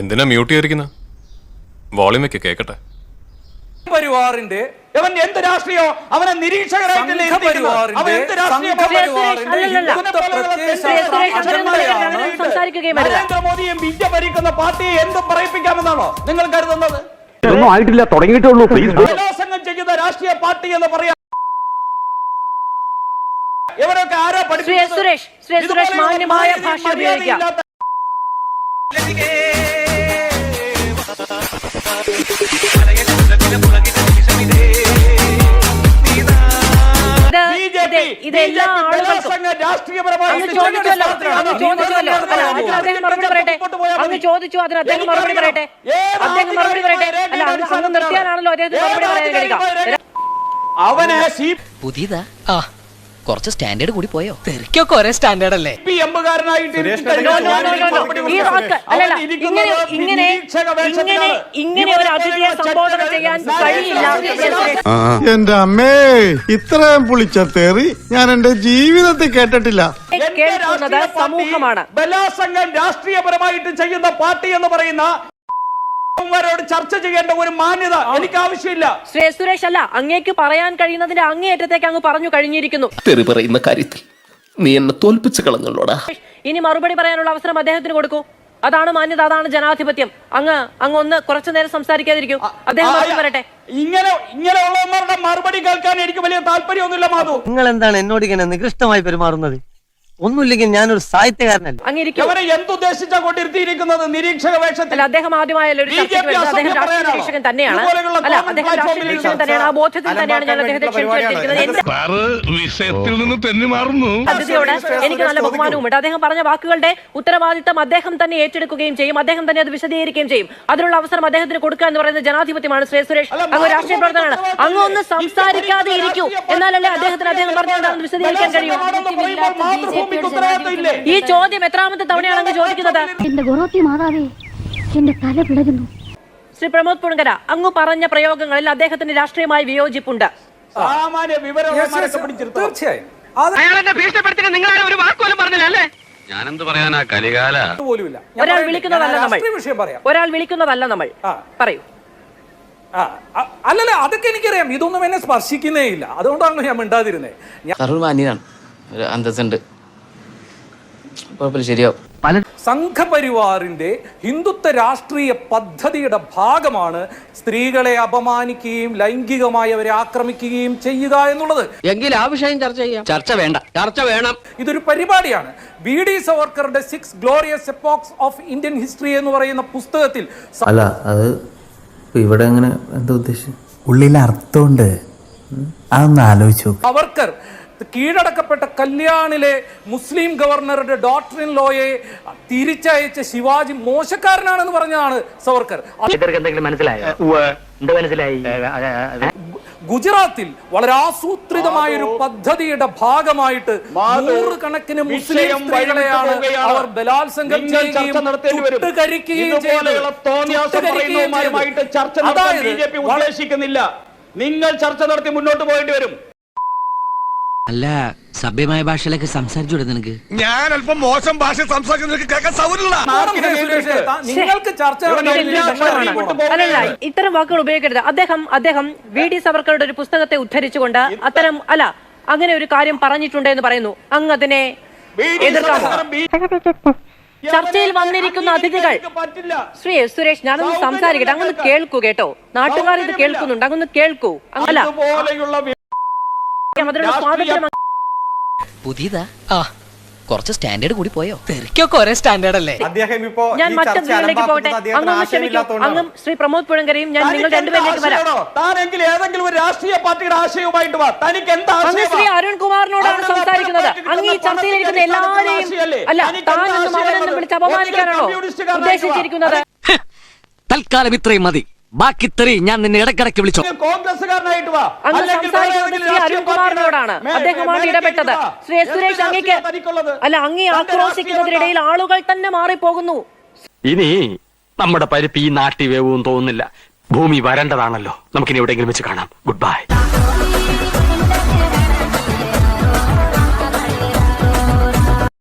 എന്തിനാ മ്യൂട്ട് ചെയ്തിരിക്കുന്ന? വോളിയം വെക്ക് കേക്കട്ടെ. പരിവാറിന്റെ അവൻ എന്ത് രാഷ്ട്രീയോ? അവനെ നിരീക്ഷകരായിട്ടല്ലേ. അവൻ എന്ത് രാഷ്ട്രീയ? നരേന്ദ്രമോദിയും ഭരിക്കുന്ന പാർട്ടിയെ എന്തും പറയിപ്പിക്കാമെന്നാണോ നിങ്ങൾ കരുതുന്നത്? ഇതൊന്നും ആയിട്ടില്ല. തുടങ്ങിയിട്ടുള്ളൂ ചെയ്യുന്ന രാഷ്ട്രീയ പാർട്ടി എന്ന് പറയാം. ഇവരൊക്കെ ആരാ പഠിച്ചു സുരേഷ്. സുരേഷ് മാന്യമായ ഭാഷ ഉപയോഗിക്കാം. ഇത് എല്ലാ ആളുകൾക്കും അങ്ങ് ചോദിച്ചു അതിന് അദ്ദേഹം മറുപടി പറയട്ടെ. അദ്ദേഹം മറുപടി പറയട്ടെ. അല്ല അങ്ങ് നിർത്തിയാലാണല്ലോ അദ്ദേഹത്തിന് മറുപടി പറയാൻ കഴിയുക. അവനെ പുതിയതാ? ആ. കുറച്ച് സ്റ്റാൻഡേർഡ് കൂടി പോയോ? തെറിക്കൊക്കെ ഒരേ സ്റ്റാൻഡേർഡ് അല്ലേ. ഈ വാക്ക് അല്ലല്ല ഇങ്ങനെ ഇങ്ങനെ ഇങ്ങനെ. ഇങ്ങനെ ഒരു അതിഥിയെ സംബോധന ചെയ്യാൻ കഴിയില്ല. എന്റെ അമ്മേ ഇത്രയും പുളിച്ച തെറി ഞാൻ എന്റെ ജീവിതത്തിൽ കേട്ടിട്ടില്ല. കേൾക്കുന്നത് സമൂഹമാണ്. ബലാസംഗം രാഷ്ട്രീയപരമായിട്ട് ചെയ്യുന്ന പാർട്ടി എന്ന് പറയുന്ന ോട് ചർച്ച ചെയ്യേണ്ട ഒരു മാന്യത എനിക്ക് ആവശ്യമില്ല ശ്രീ സുരേഷ് അല്ല അങ്ങേക്ക് പറയാൻ കഴിയുന്നതിന്റെ അങ്ങേയറ്റത്തേക്ക് അങ്ങ് പറഞ്ഞു കഴിഞ്ഞിരിക്കുന്നു. തെറി പറയുന്ന കാര്യത്തിൽ നീ എന്നെ തോൽപ്പിച്ചു കളഞ്ഞല്ലോടാ ഇനി മറുപടി പറയാനുള്ള അവസരം അദ്ദേഹത്തിന് കൊടുക്കൂ. അതാണ് മാന്യത അതാണ് ജനാധിപത്യം. അങ്ങ് അങ്ങ് ഒന്ന് കുറച്ചു നേരം സംസാരിക്കാതിരിക്കൂ. അദ്ദേഹം മറുപടി പറയട്ടെ. ഇങ്ങനെ മറുപടി കേൾക്കാൻ എനിക്ക് വലിയ താല്പര്യമൊന്നുമില്ല മാധു. നിങ്ങൾ എന്താണ് എന്നോട് ഇങ്ങനെ നികൃഷ്ടമായി പെരുമാറുന്നത്? ഒന്നുമില്ലെങ്കിൽ ഞാനൊരു സാഹിത്യകാരനല്ല. അങ്ങനെ അവരെ എന്തുദ്ദേശിച്ചാ കൊണ്ടിരുത്തിയിരിക്കുന്നത് നിരീക്ഷക വേഷത്തിൽ? അല്ല അദ്ദേഹം ആദ്യമായല്ലോ ഒരു ചർച്ചയ്ക്ക് വരുന്നത്? അദ്ദേഹം രാഷ്ട്രീയ തന്നെയാണ്. അല്ല അദ്ദേഹം രാഷ്ട്രീയ തന്നെയാണ്. ആ ബോധത്തിൽ തന്നെയാണ് ഞാൻ അദ്ദേഹത്തെ ക്ഷണിച്ചിരിക്കുന്നത് എന്റെ വിഷയത്തിൽ നിന്ന് തെന്നി മാറുന്നു. അതിഥിയോട് എനിക്ക് നല്ല ബഹുമാനവുമുണ്ട്. അദ്ദേഹം പറഞ്ഞ വാക്കുകളുടെ ഉത്തരവാദിത്തം അദ്ദേഹം തന്നെ ഏറ്റെടുക്കുകയും ചെയ്യും. അദ്ദേഹം തന്നെ അത് വിശദീകരിക്കുകയും ചെയ്യും. അതിനുള്ള അവസരം അദ്ദേഹത്തിന് കൊടുക്കുക എന്ന് പറയുന്നത് ജനാധിപത്യമാണ്. ശ്രീ സുരേഷ് അങ്ങ് രാഷ്ട്രീയ പ്രവർത്തനമാണ് അങ്ങ് ഒന്ന് സംസാരിക്കാതെ ഇരിക്കൂ. എന്നാലല്ലേ അദ്ദേഹത്തിന് അദ്ദേഹം പറഞ്ഞു വിശദീകരിക്കാൻ കഴിയൂ. ഈ ചോദ്യം എത്രാമത്തെ തവണയാണ് അങ്ങ് ചോദിക്കുന്നത്? എന്റെ ഗുണത്തി മാതാവേ എന്റെ തല പിളരുന്നു. ശ്രീ പ്രമോദ് പുണങ്കര അങ്ങ് പറഞ്ഞ പ്രയോഗങ്ങളിൽ അദ്ദേഹത്തിന് രാഷ്ട്രീയമായി വിയോജിപ്പുണ്ട്. സാമാന്യ തീർച്ചയായും. ഞാനെന്ത് പറയാനാ കലികാല? ഒരാൾ വിളിക്കുന്നതല്ല നമ്മൾ. രാഷ്ട്രീയ വിഷയം പറയാം. ഒരാൾ വിളിക്കുന്നതല്ല നമ്മൾ. ആ. പറയൂ. ആ, അ- അല്ലല്ല അതൊക്കെ എനിക്കറിയാം. ഇതൊന്നും എന്നെ സ്പർശിക്കുന്നേ ഇല്ല. അതുകൊണ്ടാണല്ലോ ഞാൻ മിണ്ടാതിരുന്നത് അന്തസ്സുണ്ട്. കുഴപ്പമില്ല ശരിയാവും. സംഘപരിവാറിന്റെ ഹിന്ദുത്വ രാഷ്ട്രീയ പദ്ധതിയുടെ ഭാഗമാണ് സ്ത്രീകളെ അപമാനിക്കുകയും ലൈംഗികമായി അവരെ ആക്രമിക്കുകയും ചെയ്യുക എന്നുള്ളത്. എങ്കിൽ ആ വിഷയം ചർച്ച ചെയ്യാം. ചർച്ച വേണ്ട. ചർച്ച വേണം. ഇതൊരു പരിപാടിയാണ്. V D സവർക്കറുടെ six glorious epochs of Indian history എന്ന് പറയുന്ന പുസ്തകത്തിൽ അല്ല അത് ഇവിടെ എങ്ങനെ എന്താ ഉദ്ദേശിച്ചത്? ഉള്ളിൽ അർത്ഥമുണ്ട്. അതൊന്ന് ആലോചിച്ചു നോക്ക്. സവർക്കർ കീഴടക്കപ്പെട്ട കല്യാണിലെ മുസ്ലിം ഗവർണറുടെ ഡോക്ടർ ഇൻ ലോയെ തിരിച്ചയച്ച ശിവാജി മോശക്കാരനാണെന്ന് പറഞ്ഞതാണ് സവർക്കർ. എന്തെങ്കിലും മനസ്സിലായോ? എന്ത് മനസ്സിലായി? ഗുജറാത്തിൽ വളരെ ആസൂത്രിതമായ ഒരു പദ്ധതിയുടെ ഭാഗമായിട്ട് നൂറുകണക്കിന് മുസ്ലിം സ്ത്രീകളെയാണ്. അവർ ബലാത്സംഗം ചർച്ച ചെയ്യുകയും അതായത് നിങ്ങൾ ചർച്ച നടത്തി മുന്നോട്ട് പോകേണ്ടി വരും. അല്ല സഭ്യമായ ഭാഷയിലൊക്കെ സംസാരിച്ചു നിനക്ക്? ഞാൻ അല്പം മോശം ഭാഷ ഇത്തരം വാക്കുകൾ ഉപയോഗിക്കരുത്. അദ്ദേഹം അദ്ദേഹം വി ഡി സവർക്കറുടെ ഒരു പുസ്തകത്തെ ഉദ്ധരിച്ചുകൊണ്ട് അത്തരം അല്ല അങ്ങനെ ഒരു കാര്യം പറഞ്ഞിട്ടുണ്ട് എന്ന് പറയുന്നു. അങ്ങ് അതിനെ എതിർക്കാമോ ചർച്ചയിൽ വന്നിരിക്കുന്ന അതിഥികൾ ശ്രീ സുരേഷ് ഞാനൊന്ന് സംസാരിക്കട്ടെ. അങ്ങൊന്ന് കേൾക്കൂ കേട്ടോ. നാട്ടുകാർ ഇത് കേൾക്കുന്നുണ്ട്. അങ്ങൊന്ന് കേൾക്കൂ. അങ്ങല്ല. പുതിയതാ? ആ. കുറച്ച് സ്റ്റാൻഡേർഡ് കൂടി പോയോ? തെറിക്കൊക്കെ ഒരേ സ്റ്റാൻഡേർഡ് അല്ലേ അദ്ദേഹം ഇപ്പോ ഞാൻ മറ്റൊന്നിലേക്ക് പോകട്ടെ അങ്ങ് ക്ഷമിക്കും. അങ്ങും ശ്രീ പ്രമോദ് പുഴങ്കരയും ഞാൻ നിങ്ങൾ രണ്ടുപേരിലേക്ക് വരാം? താനെങ്കിൽ ഏതെങ്കിലും ഒരു രാഷ്ട്രീയ പാർട്ടിയുടെ ആശയവുമായിട്ട് വാ. തനിക്ക് എന്താ അങ്ങ് ശ്രീ അരുൺ അരുൺകുമാറിനോടാണ് സംസാരിക്കുന്നത്. അങ്ങ് ഈ ചർച്ചയിൽ ചർച്ചയിലിരിക്കുന്ന എല്ലാവരെയും അല്ല താനെന്നും അവനെന്നും വിളിച്ച് അപമാനിക്കാനാണോ ഉദ്ദേശിച്ചിരിക്കുന്നത്? തൽക്കാലം ഇത്രയും മതി. ബാക്കി ഇത്രയും ഞാൻ നിന്നെ ഇടക്കിടക്ക് വിളിച്ചു. കോൺഗ്രസ്സുകാരനായിട്ട് വാ. അങ്ങ് സംസാരിക്കുന്നത് ശ്രീ രാഷ്ട്രീയ അരുൺകുമാറിനോടാണ്. അദ്ദേഹമാണ് ഇടപെട്ടത്. ശ്രീ എന്ത് സുരേഷ് അങ്ങേക്ക് അല്ല അങ്ങേ ആക്രോശിക്കുന്നതിനിടയിൽ ആളുകൾ തന്നെ മാറിപ്പോകുന്നു. ഇനി നമ്മുടെ പരിപ്പ് ഈ നാട്ടി വേവും തോന്നുന്നില്ല. ഭൂമി വരണ്ടതാണല്ലോ. നമുക്കിനി എവിടെയെങ്കിലും വെച്ച് കാണാം. Good bye